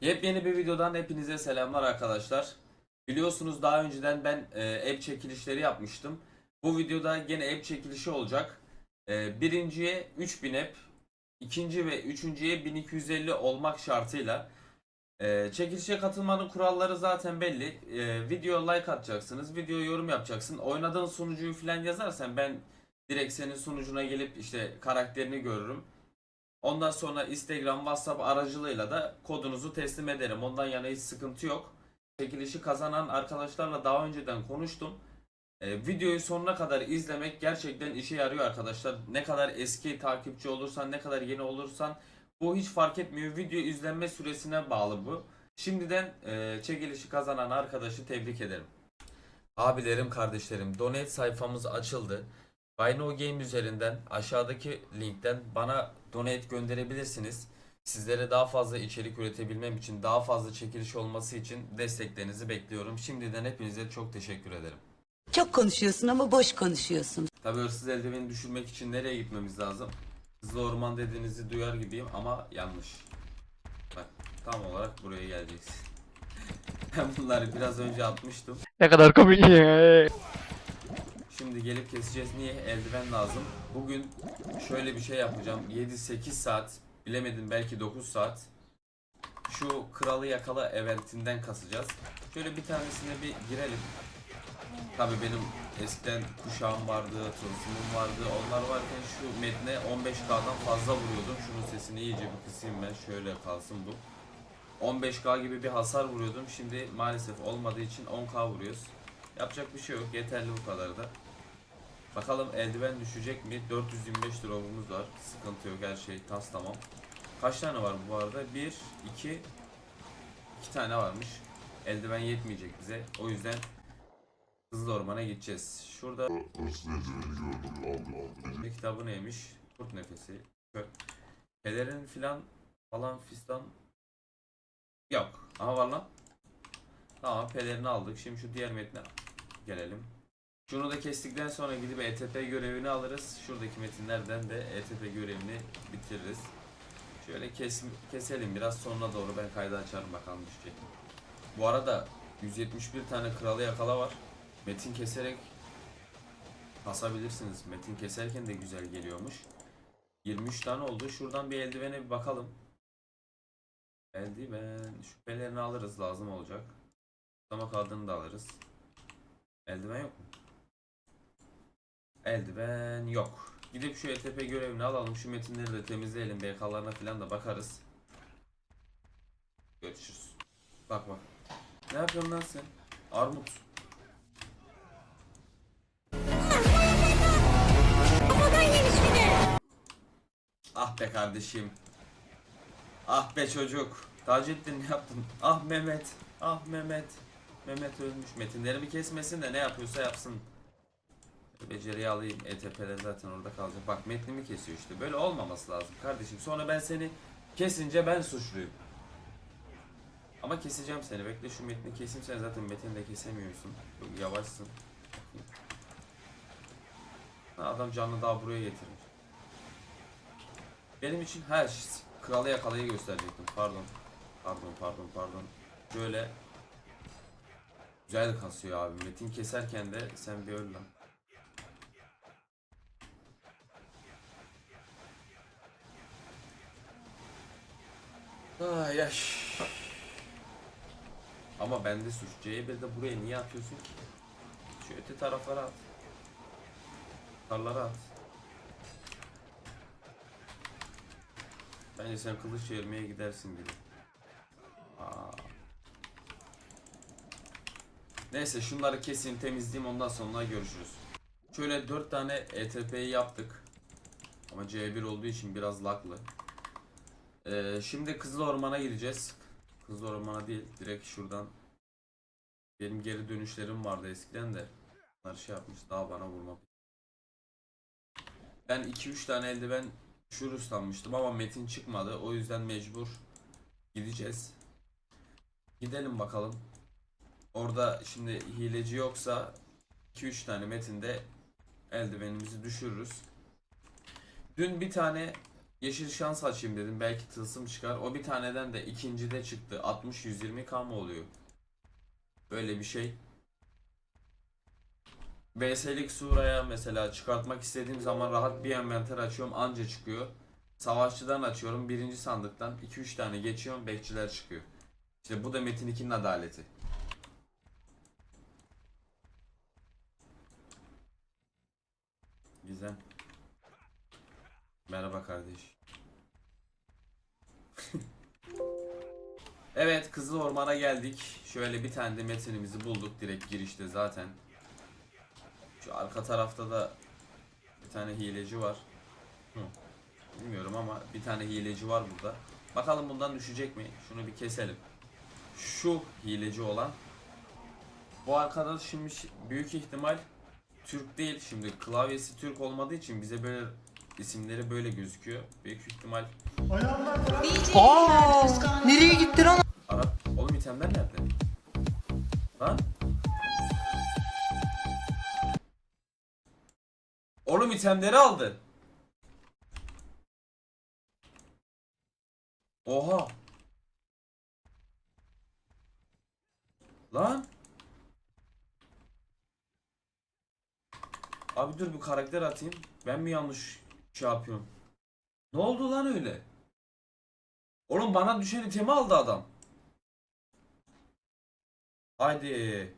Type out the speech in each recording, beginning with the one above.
Yepyeni bir videodan hepinize selamlar arkadaşlar. Biliyorsunuz daha önceden ben e, app çekilişleri yapmıştım. Bu videoda gene app çekilişi olacak. E, birinciye 3000 app, ikinci ve üçüncüye 1250 olmak şartıyla. E, çekilişe katılmanın kuralları zaten belli. E, video like atacaksınız, video yorum yapacaksın. Oynadığın sunucuyu falan yazarsan ben direkt senin sunucuna gelip işte karakterini görürüm. Ondan sonra Instagram, WhatsApp aracılığıyla da kodunuzu teslim ederim. Ondan yana hiç sıkıntı yok. Çekilişi kazanan arkadaşlarla daha önceden konuştum. Ee, videoyu sonuna kadar izlemek gerçekten işe yarıyor arkadaşlar. Ne kadar eski takipçi olursan, ne kadar yeni olursan bu hiç fark etmiyor. Video izlenme süresine bağlı bu. Şimdiden e, çekilişi kazanan arkadaşı tebrik ederim. Abilerim, kardeşlerim, donate sayfamız açıldı. Buy No Game üzerinden aşağıdaki linkten bana donate gönderebilirsiniz. Sizlere daha fazla içerik üretebilmem için, daha fazla çekiliş olması için desteklerinizi bekliyorum. Şimdiden hepinize çok teşekkür ederim. Çok konuşuyorsun ama boş konuşuyorsun. Tabi hırsız eldiveni düşürmek için nereye gitmemiz lazım? Hızlı orman dediğinizi duyar gibiyim ama yanlış. Bak tam olarak buraya geleceksin. Ben bunları biraz önce atmıştım. Ne kadar komik ya. Şimdi gelip keseceğiz. Niye? Eldiven lazım. Bugün şöyle bir şey yapacağım. 7-8 saat, bilemedim belki 9 saat. Şu kralı yakala eventinden kasacağız. Şöyle bir tanesine bir girelim. Tabi benim eskiden kuşağım vardı, tılsımım vardı. Onlar varken şu metne 15k'dan fazla vuruyordum. Şunun sesini iyice bir kısayım ben. Şöyle kalsın bu. 15k gibi bir hasar vuruyordum. Şimdi maalesef olmadığı için 10k vuruyoruz. Yapacak bir şey yok. Yeterli bu kadar da. Bakalım eldiven düşecek mi? 425 drop'umuz var. Sıkıntı yok. Her şey tas tamam. Kaç tane var bu arada? 1, 2, 2 tane varmış. Eldiven yetmeyecek bize. O yüzden hızlı ormana gideceğiz. Şurada bir kitabı neymiş? Kurt nefesi. Pelerin filan falan fistan yok. Aha var lan. Tamam pelerini aldık. Şimdi şu diğer metne gelelim. Şunu da kestikten sonra gidip ETP görevini alırız. Şuradaki metinlerden de ETP görevini bitiririz. Şöyle kes, keselim biraz sonra doğru ben kaydı açarım bakalım düşecek. Bu arada 171 tane kralı yakala var. Metin keserek basabilirsiniz. Metin keserken de güzel geliyormuş. 23 tane oldu. Şuradan bir eldivene bir bakalım. Eldiven. Şüphelerini alırız. Lazım olacak. Tutlama kağıdını da alırız. Eldiven yok mu? Eldiven yok. Gidip şu ETP görevini alalım. Şu metinleri de temizleyelim. BK'larına falan da bakarız. Görüşürüz. Bak bak. Ne yapıyorsun lan sen? Armut. Ah be kardeşim. Ah be çocuk. Taceddin ne yaptın? Ah Mehmet. Ah Mehmet. Mehmet ölmüş. Metinlerimi kesmesin de ne yapıyorsa yapsın. Beceriyi alayım. ETP'ler zaten orada kalacak. Bak metnimi kesiyor işte. Böyle olmaması lazım kardeşim. Sonra ben seni kesince ben suçluyum. Ama keseceğim seni. Bekle şu metni keseyim. Sen zaten metini de kesemiyorsun. Çok yavaşsın. Adam canlı daha buraya getirmiş. Benim için her şey kralı yakalayı gösterecektim. Pardon. Pardon pardon pardon. Böyle güzel kasıyor abi. Metin keserken de sen bir öl lan. Ay yaş. Ama bende suç. C1'de buraya niye atıyorsun ki? Şu öte taraflara at. Tarlara at. Bence sen kılıç çevirmeye gidersin gibi. Aa. Neyse şunları keseyim temizleyeyim ondan sonra görüşürüz. Şöyle 4 tane ETP'yi yaptık. Ama C1 olduğu için biraz laklı. Ee, şimdi Kızıl Orman'a gideceğiz. Kızıl Orman'a değil direkt şuradan. Benim geri dönüşlerim vardı eskiden de. Bunlar şey yapmış daha bana vurmak. Ben 2-3 tane eldiven şur ıslanmıştım ama metin çıkmadı. O yüzden mecbur gideceğiz. Gidelim bakalım. Orada şimdi hileci yoksa 2-3 tane metinde eldivenimizi düşürürüz. Dün bir tane yeşil şans açayım dedim. Belki tılsım çıkar. O bir taneden de ikincide çıktı. 60-120 k mı oluyor? Böyle bir şey. VS'lik Sura'ya mesela çıkartmak istediğim zaman rahat bir envanter açıyorum anca çıkıyor. Savaşçıdan açıyorum birinci sandıktan 2-3 tane geçiyorum bekçiler çıkıyor. İşte bu da Metin 2'nin adaleti. Gizem. Merhaba kardeş. Evet Kızıl Orman'a geldik. Şöyle bir tane de metinimizi bulduk direkt girişte zaten. Şu arka tarafta da bir tane hileci var. Hı. Bilmiyorum ama bir tane hileci var burada. Bakalım bundan düşecek mi? Şunu bir keselim. Şu hileci olan. Bu arkadaş şimdi şi- büyük ihtimal Türk değil. Şimdi klavyesi Türk olmadığı için bize böyle isimleri böyle gözüküyor. Büyük ihtimal Aa, nereye gitti lan? İtemler nerede? Lan? Oğlum itemleri aldı. Oha. Lan. Abi dur bir karakter atayım. Ben mi yanlış şey yapıyorum? Ne oldu lan öyle? Oğlum bana düşen itemi aldı adam. Haydi.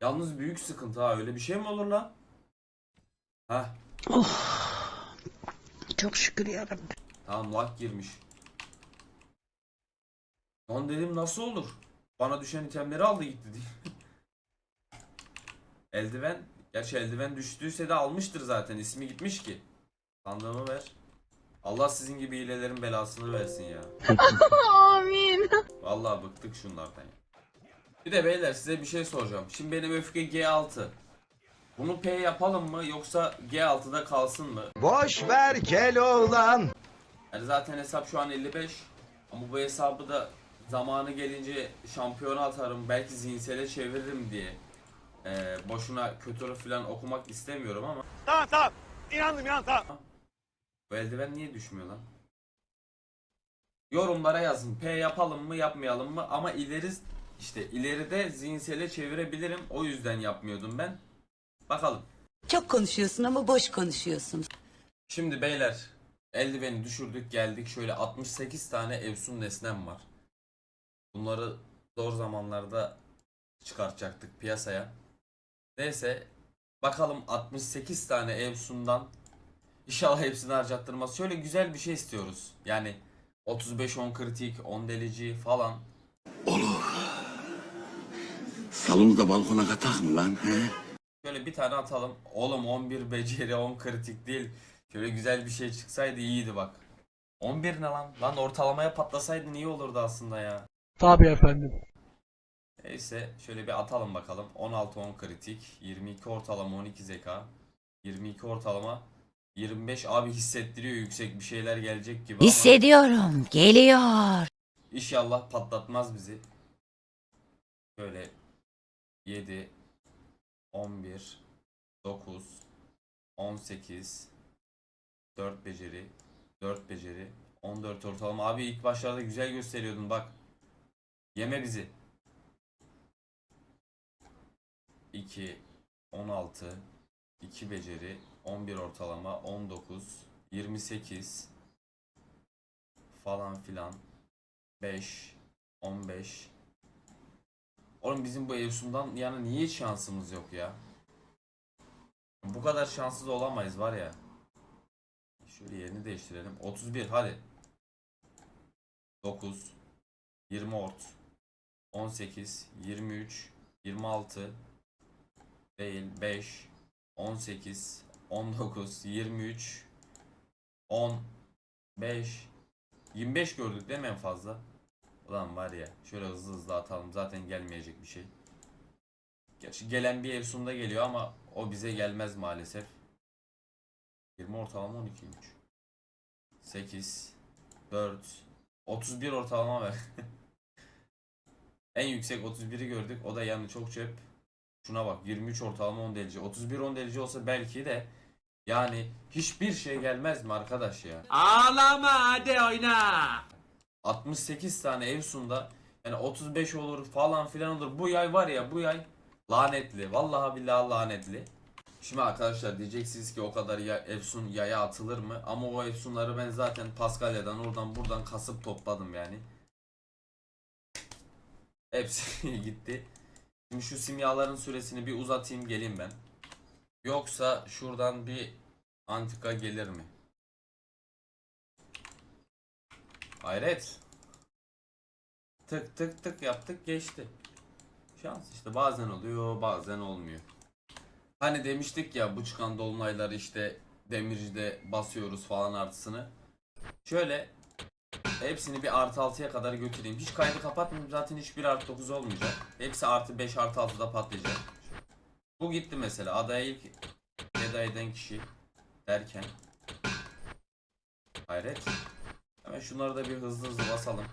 Yalnız büyük sıkıntı ha öyle bir şey mi olur lan? Heh Çok şükür yarabbim. tamam lag girmiş. Lan dedim nasıl olur? Bana düşen itemleri aldı gitti diye. eldiven. Gerçi eldiven düştüyse de almıştır zaten ismi gitmiş ki. Sandığımı ver. Allah sizin gibi hilelerin belasını versin ya. Amin. Vallahi bıktık şunlardan ya. Bir de beyler size bir şey soracağım. Şimdi benim öfke G6. Bunu P yapalım mı yoksa G6'da kalsın mı? Boş ver Keloğlan. Yani zaten hesap şu an 55. Ama bu hesabı da zamanı gelince şampiyona atarım. Belki zihinsele çeviririm diye. Ee, boşuna kötü falan okumak istemiyorum ama. Tamam tamam. İnandım inandım tamam. Bu eldiven niye düşmüyor lan? Yorumlara yazın. P yapalım mı yapmayalım mı? Ama ileri işte ileride zihinsele çevirebilirim. O yüzden yapmıyordum ben. Bakalım. Çok konuşuyorsun ama boş konuşuyorsun. Şimdi beyler eldiveni düşürdük geldik. Şöyle 68 tane Evsun nesnem var. Bunları zor zamanlarda çıkartacaktık piyasaya. Neyse bakalım 68 tane Evsun'dan İnşallah hepsini harcattırmaz. Şöyle güzel bir şey istiyoruz. Yani 35 10 kritik, 10 delici falan. Salonu da balkona katak mı lan he? Şöyle bir tane atalım. Oğlum 11 beceri 10 kritik değil. Şöyle güzel bir şey çıksaydı iyiydi bak. 11 ne lan? Lan ortalamaya patlasaydı iyi olurdu aslında ya. Tabii efendim. Neyse şöyle bir atalım bakalım. 16 10 kritik, 22 ortalama 12 zeka, 22 ortalama 25 abi hissettiriyor yüksek bir şeyler gelecek gibi ama Hissediyorum. Geliyor. İnşallah patlatmaz bizi. Şöyle 7 11 9 18 4 beceri 4 beceri 14 ortalama abi ilk başlarda güzel gösteriyordun bak yeme bizi 2 16 2 beceri 11 ortalama 19 28 falan filan 5 15 Oğlum bizim bu Evsun'dan yani niye hiç şansımız yok ya? Bu kadar şanssız olamayız var ya. Şöyle yerini değiştirelim. 31 hadi. 9 20 ort 18 23 26 değil 5 18 19 23 10 5 25 gördük değil mi en fazla? Ulan var ya şöyle hızlı hızlı atalım zaten gelmeyecek bir şey. Gerçi gelen bir Evsun'da geliyor ama o bize gelmez maalesef. 20 ortalama 12 3. 8 4 31 ortalama ver. en yüksek 31'i gördük. O da yani çok çöp. Şuna bak 23 ortalama 10 derece. 31 10 derece olsa belki de Yani hiçbir şey gelmez mi arkadaş ya? Ağlama hadi oyna. 68 tane Evsun'da yani 35 olur falan filan olur. Bu yay var ya bu yay lanetli. Vallahi billahi lanetli. Şimdi arkadaşlar diyeceksiniz ki o kadar ya, Efsun yaya atılır mı? Ama o Efsunları ben zaten Paskalya'dan oradan buradan kasıp topladım yani. Hepsi gitti. Şimdi şu simyaların süresini bir uzatayım geleyim ben. Yoksa şuradan bir antika gelir mi? Hayret. Tık tık tık yaptık geçti. Şans işte bazen oluyor bazen olmuyor. Hani demiştik ya bu çıkan dolunaylar işte demircide basıyoruz falan artısını. Şöyle hepsini bir artı 6'ya kadar götüreyim. Hiç kaydı kapatmayayım zaten hiçbir artı 9 olmayacak. Hepsi artı 5 artı 6'da patlayacak. Bu gitti mesela adaya ilk veda kişi derken. Hayret. Hemen şunları da bir hızlı hızlı basalım.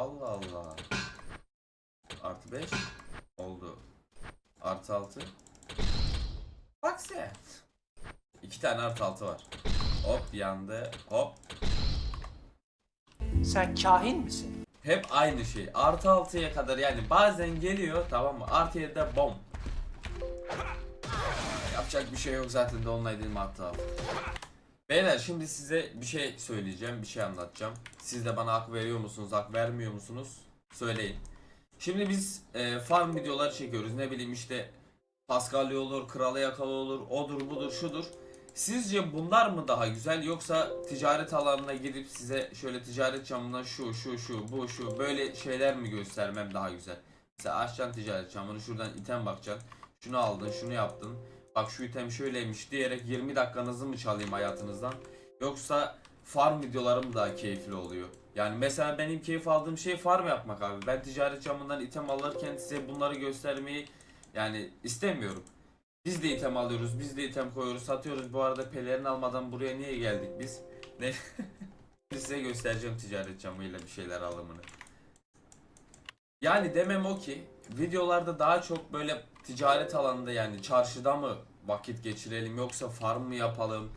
Allah Allah. Artı 5 oldu. Artı 6. Bak sen. İki tane artı 6 var. Hop yandı. Hop. Sen kahin misin? Hep aynı şey. Artı 6'ya kadar yani bazen geliyor tamam mı? Artı 7'de bom. Yapacak bir şey yok zaten Dolunay dedim artı 6. Beyler şimdi size bir şey söyleyeceğim, bir şey anlatacağım. Siz de bana hak veriyor musunuz, hak vermiyor musunuz? Söyleyin. Şimdi biz e, farm videoları çekiyoruz. Ne bileyim işte Paskalya olur, Kralı Yakalı olur, odur budur şudur. Sizce bunlar mı daha güzel yoksa ticaret alanına gidip size şöyle ticaret camından şu şu şu bu şu böyle şeyler mi göstermem daha güzel? Mesela açacaksın ticaret camını şuradan item bakacaksın. Şunu aldın şunu yaptın. Bak şu item şöyleymiş diyerek 20 dakikanızı mı çalayım hayatınızdan? Yoksa farm videolarım daha keyifli oluyor. Yani mesela benim keyif aldığım şey farm yapmak abi. Ben ticaret camından item alırken size bunları göstermeyi yani istemiyorum. Biz de item alıyoruz, biz de item koyuyoruz, satıyoruz. Bu arada pelerin almadan buraya niye geldik biz? Ne? size göstereceğim ticaret camıyla bir şeyler alımını. Yani demem o ki videolarda daha çok böyle ticaret alanında yani çarşıda mı vakit geçirelim yoksa farm mı yapalım?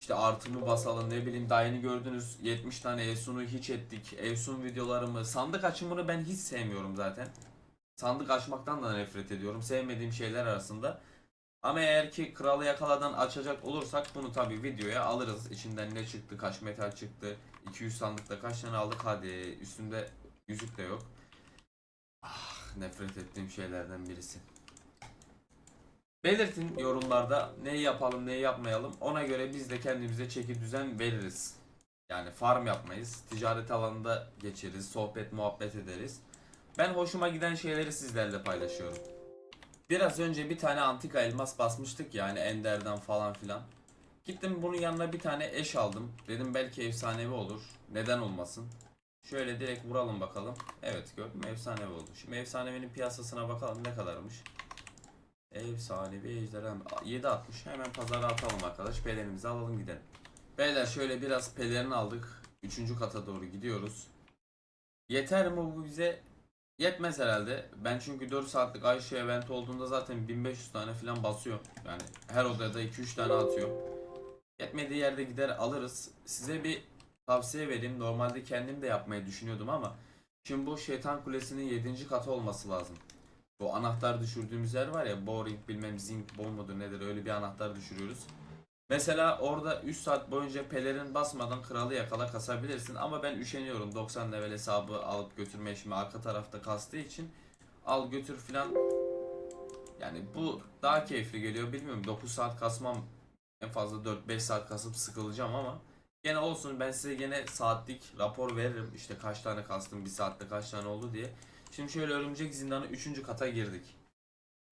İşte artı mı basalım ne bileyim daha yeni gördünüz 70 tane Evsun'u hiç ettik. Evsun videolarımı sandık açımını ben hiç sevmiyorum zaten. Sandık açmaktan da nefret ediyorum. Sevmediğim şeyler arasında. Ama eğer ki kralı yakaladan açacak olursak bunu tabi videoya alırız. İçinden ne çıktı, kaç metal çıktı, 200 sandıkta kaç tane aldık hadi üstünde yüzük de yok. Ah nefret ettiğim şeylerden birisi. Belirtin yorumlarda neyi yapalım neyi yapmayalım ona göre biz de kendimize çeki düzen veririz. Yani farm yapmayız, ticaret alanında geçeriz, sohbet muhabbet ederiz. Ben hoşuma giden şeyleri sizlerle paylaşıyorum. Biraz önce bir tane antika elmas basmıştık yani Ender'den falan filan. Gittim bunun yanına bir tane eş aldım. Dedim belki efsanevi olur. Neden olmasın? Şöyle direkt vuralım bakalım. Evet gördüm efsanevi oldu. Şimdi efsanevinin piyasasına bakalım ne kadarmış. Efsanevi ejderha 7.60 hemen pazara atalım arkadaş. Pelerimizi alalım gidelim. Beyler şöyle biraz pelerini aldık. Üçüncü kata doğru gidiyoruz. Yeter mi bu bize? Yetmez herhalde. Ben çünkü 4 saatlik Ayşe event olduğunda zaten 1500 tane falan basıyor. Yani her odada 2-3 tane atıyor. Yetmediği yerde gider alırız. Size bir tavsiye vereyim. Normalde kendim de yapmayı düşünüyordum ama şimdi bu şeytan kulesinin 7. katı olması lazım. Bu anahtar düşürdüğümüz yer var ya boring bilmem zinc bol mudur nedir öyle bir anahtar düşürüyoruz. Mesela orada 3 saat boyunca pelerin basmadan kralı yakala kasabilirsin ama ben üşeniyorum. 90 level hesabı alıp götürmeye şimdi arka tarafta kastığı için. Al götür filan. Yani bu daha keyifli geliyor. Bilmiyorum 9 saat kasmam en fazla 4-5 saat kasıp sıkılacağım ama. Gene olsun ben size gene saatlik rapor veririm. İşte kaç tane kastım bir saatte kaç tane oldu diye. Şimdi şöyle örümcek zindanı 3. kata girdik.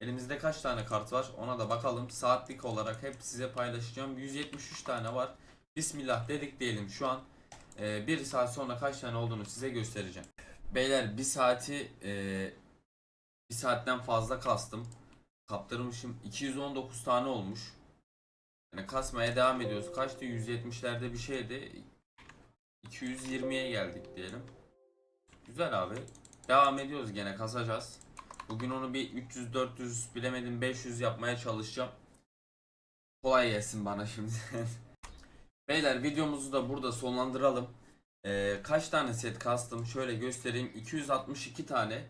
Elimizde kaç tane kart var ona da bakalım. Saatlik olarak hep size paylaşacağım. 173 tane var. Bismillah dedik diyelim şu an. Ee, bir saat sonra kaç tane olduğunu size göstereceğim. Beyler bir saati e, bir saatten fazla kastım. Kaptırmışım. 219 tane olmuş. Yani kasmaya devam ediyoruz. Kaçtı? 170'lerde bir şeydi. 220'ye geldik diyelim. Güzel abi. Devam ediyoruz gene kasacağız. Bugün onu bir 300-400 bilemedim 500 yapmaya çalışacağım. Kolay gelsin bana şimdi. Beyler videomuzu da burada sonlandıralım. Ee, kaç tane set kastım şöyle göstereyim. 262 tane.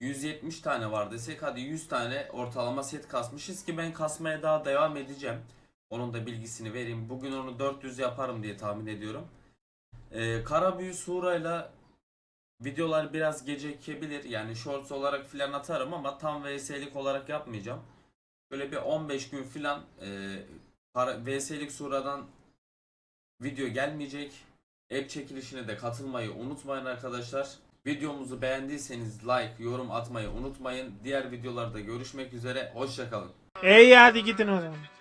170 tane var desek hadi 100 tane ortalama set kasmışız ki ben kasmaya daha devam edeceğim. Onun da bilgisini vereyim. Bugün onu 400 yaparım diye tahmin ediyorum. Ee, Karabüyü Sura'yla videolar biraz gecikebilir. Yani shorts olarak filan atarım ama tam VS'lik olarak yapmayacağım. Böyle bir 15 gün filan e, VS'lik Sura'dan video gelmeyecek. App çekilişine de katılmayı unutmayın arkadaşlar. Videomuzu beğendiyseniz like, yorum atmayı unutmayın. Diğer videolarda görüşmek üzere. Hoşçakalın. İyi hadi gidin o zaman.